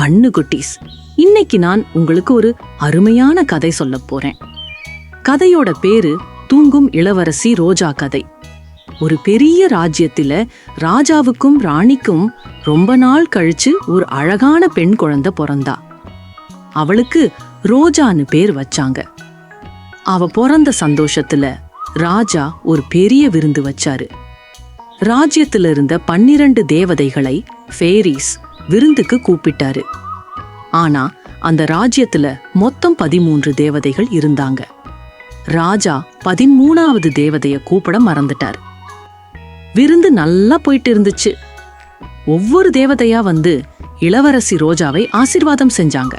கண்ணு குட்டீஸ். இன்னைக்கு நான் உங்களுக்கு ஒரு அருமையான கதை சொல்ல போறேன். கதையோட பேரு தூங்கும் இளவரசி ரோஜா கதை. ஒரு பெரிய ராஜ்யத்துல ராஜாவுக்கும் ராணிக்கும் ரொம்ப நாள் கழிச்சு ஒரு அழகான பெண் குழந்தை பிறந்தா. அவளுக்கு ரோஜான்னு பேர் வச்சாங்க. அவ பிறந்த சந்தோஷத்துல ராஜா ஒரு பெரிய விருந்து வச்சாரு. ராஜ்யத்துல இருந்த பன்னிரண்டு தேவதைகளை ஃபேரிஸ் விருந்துக்கு கூப்பிட்டாரு. ஆனா அந்த ராஜ்யத்துல மொத்தம் பதிமூன்று தேவதைகள் இருந்தாங்க. ராஜா பதிமூணாவது தேவதைய கூப்பிட மறந்துட்டார். விருந்து நல்லா போயிட்டு இருந்துச்சு ஒவ்வொரு தேவதையா வந்து இளவரசி ரோஜாவை ஆசிர்வாதம் செஞ்சாங்க.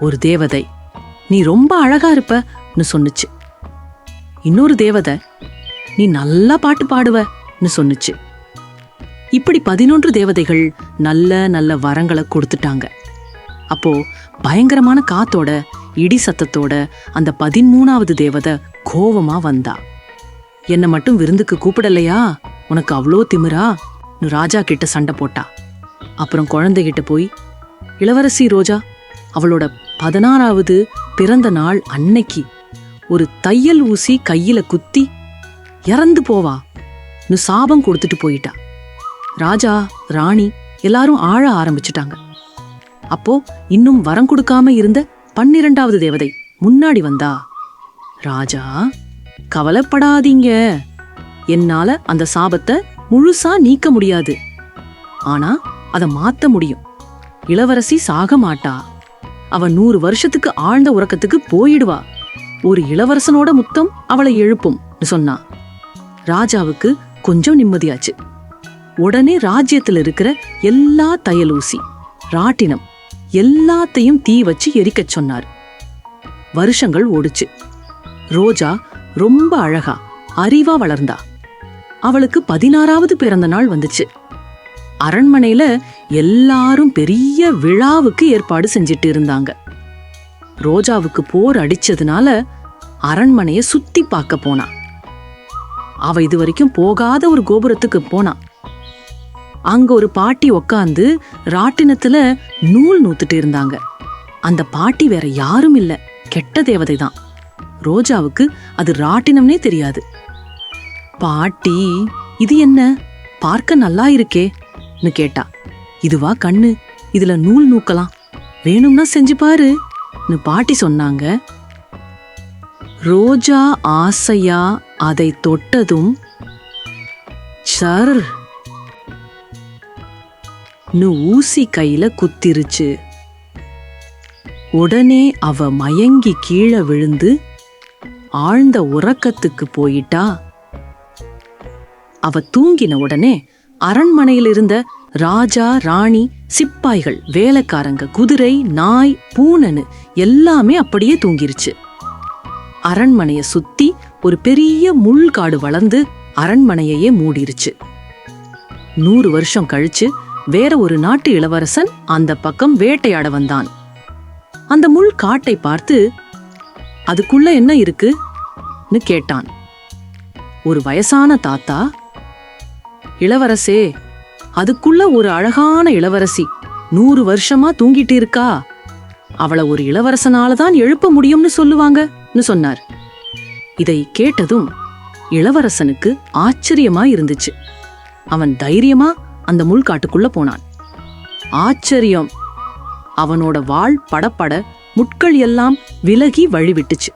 ஒரு தேவதை நீ ரொம்ப அழகா இருப்பன்னு சொன்னுச்சு. இன்னொரு தேவதை நீ நல்லா பாட்டு பாடுவன்னு சொன்னுச்சு. இப்படி பதினொன்று தேவதைகள் நல்ல நல்ல வரங்களை கொடுத்துட்டாங்க. அப்போ பயங்கரமான காத்தோட இடி சத்தத்தோட அந்த பதிமூணாவது தேவதை கோவமா வந்தா. என்னை மட்டும் விருந்துக்கு கூப்பிடலையா? உனக்கு அவ்வளோ திமிரா? ராஜா கிட்ட சண்டை போட்டா. அப்புறம் குழந்தைகிட்ட போய் இளவரசி ரோஜா அவளோட பதினாறாவது பிறந்த நாள் அன்னைக்கு ஒரு தையல் ஊசி கையில குத்தி இறந்து போவா. நு சாபம் கொடுத்துட்டு போயிட்டா. ராஜா ராணி எல்லாரும் ஆழ ஆரம்பிச்சிட்டாங்க. அப்போ இன்னும் வரம் கொடுக்காம இருந்த பன்னிரண்டாவது தேவதை முன்னாடி வந்தா ராஜா கவலைப்படாதீங்க. என்னால அந்த சாபத்தை முழுசா நீக்க முடியாது. ஆனா அதை மாத்த முடியும். இளவரசி சாக மாட்டா. அவ நூறு வருஷத்துக்கு ஆழ்ந்த உறக்கத்துக்கு போயிடுவா. ஒரு இளவரசனோட முத்தம் அவளை எழுப்பும் சொன்னா. ராஜாவுக்கு கொஞ்சம் நிம்மதியாச்சு. உடனே ராஜ்யத்தில் இருக்கிற எல்லா தையலூசி ராட்டினம் எல்லாத்தையும் தீ வச்சு எரிக்கச் சொன்னார். வருஷங்கள் ஓடுச்சு. ரோஜா ரொம்ப அழகா அறிவா வளர்ந்தா. அவளுக்கு பதினாறாவது பிறந்த நாள் வந்துச்சு. அரண்மனையில எல்லாரும் பெரிய விழாவுக்கு ஏற்பாடு செஞ்சிட்டு இருந்தாங்க. ரோஜாவுக்கு போர் அடிச்சதுனால அரண்மனைய சுத்தி பார்க்க போனா. அவ இதுவரைக்கும் போகாத ஒரு கோபுரத்துக்கு போனா. அங்க ஒரு பாட்டி உக்காந்து ராட்டினத்துல நூல் நூத்துட்டு இருந்தாங்க. அந்த பாட்டி வேற யாரும் இல்ல. கெட்ட தேவதை தான். ரோஜாவுக்கு அது ராட்டினம்னே தெரியாது. பாட்டி இது என்ன? பார்க்க நல்லா இருக்கேன்னு கேட்டா. இதுவா கண்ணு? இதுல நூல் நூக்கலாம். வேணும்னா செஞ்சு பாருன்னு பாட்டி சொன்னாங்க. ரோஜா ஆசையா அதை தொட்டதும் சர் நு ஊசி கையில குத்திருச்சு. உடனே அவ மயங்கி கீழே விழுந்து ஆழ்ந்த உறக்கத்துக்கு போயிட்டா. அவ தூங்கின உடனே அரண்மனையில் இருந்த ராஜா ராணி சிப்பாய்கள் வேலைக்காரங்க குதிரை நாய் பூனனு எல்லாமே அப்படியே தூங்கிருச்சு. அரண்மனைய சுத்தி ஒரு பெரிய முள்காடு வளர்ந்து அரண்மனையையே மூடிருச்சு. நூறு வருஷம் கழிச்சு வேற ஒரு நாட்டு இளவரசன் அந்த பக்கம் வேட்டையாட வந்தான். அந்த முள் காட்டை பார்த்து அதுக்குள்ள என்ன இருக்குன்னு கேட்டான். ஒரு வயசான தாத்தா. இளவரசே அதுக்குள்ள ஒரு அழகான இளவரசி நூறு வருஷமா தூங்கிட்டு இருக்கா. அவளை ஒரு இளவரசனால தான் எழுப்ப முடியும்னு சொல்லுவாங்கன்னு சொன்னார். இதை கேட்டதும் இளவரசனுக்கு ஆச்சரியமா இருந்துச்சு. அவன் தைரியமா அந்த முள்காட்டுக்குள்ள போனான். ஆச்சரியம். அவனோட வாள் படப்பட முட்கள் எல்லாம் விலகி வழிவிட்டுச்சு.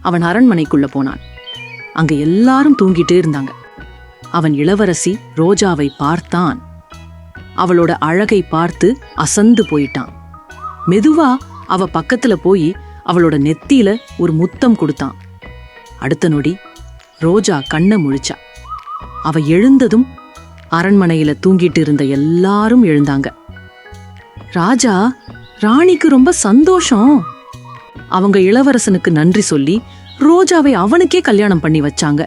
அவன் அரண்மனைக்குள்ள போனான். அங்க எல்லாரும் தூங்கிட்டே இருந்தாங்க. அவன் இளவரசி ரோஜாவை பார்த்தான். அவளோட அழகை பார்த்து அசந்து போயிட்டான். மெதுவா அவ பக்கத்துல போய் அவளோட நெத்தியில ஒரு முத்தம் கொடுத்தான். அடுத்த நொடி ரோஜா கண்ணை முழிச்சா. அவ எழுந்ததும் அரண்மனையில தூங்கிட்டு இருந்த எல்லாரும் எழுந்தாங்க. ராஜா ராணிக்கு ரொம்ப சந்தோஷம். அவங்க இளவரசனுக்கு நன்றி சொல்லி ரோஜாவை அவனுக்கே கல்யாணம் பண்ணி வச்சாங்க.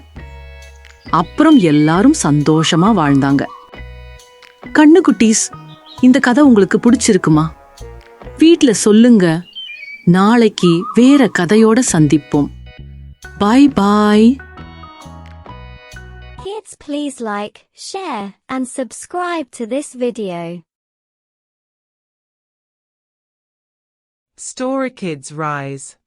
அப்புறம் எல்லாரும் சந்தோஷமா வாழ்ந்தாங்க. கண்ணு குட்டீஸ் இந்த கதை உங்களுக்கு பிடிச்சிருக்குமா? வீட்ல சொல்லுங்க. நாளைக்கு வேற கதையோட சந்திப்போம். பாய் பாய் please like, share, and subscribe to this video. Story Kids Rise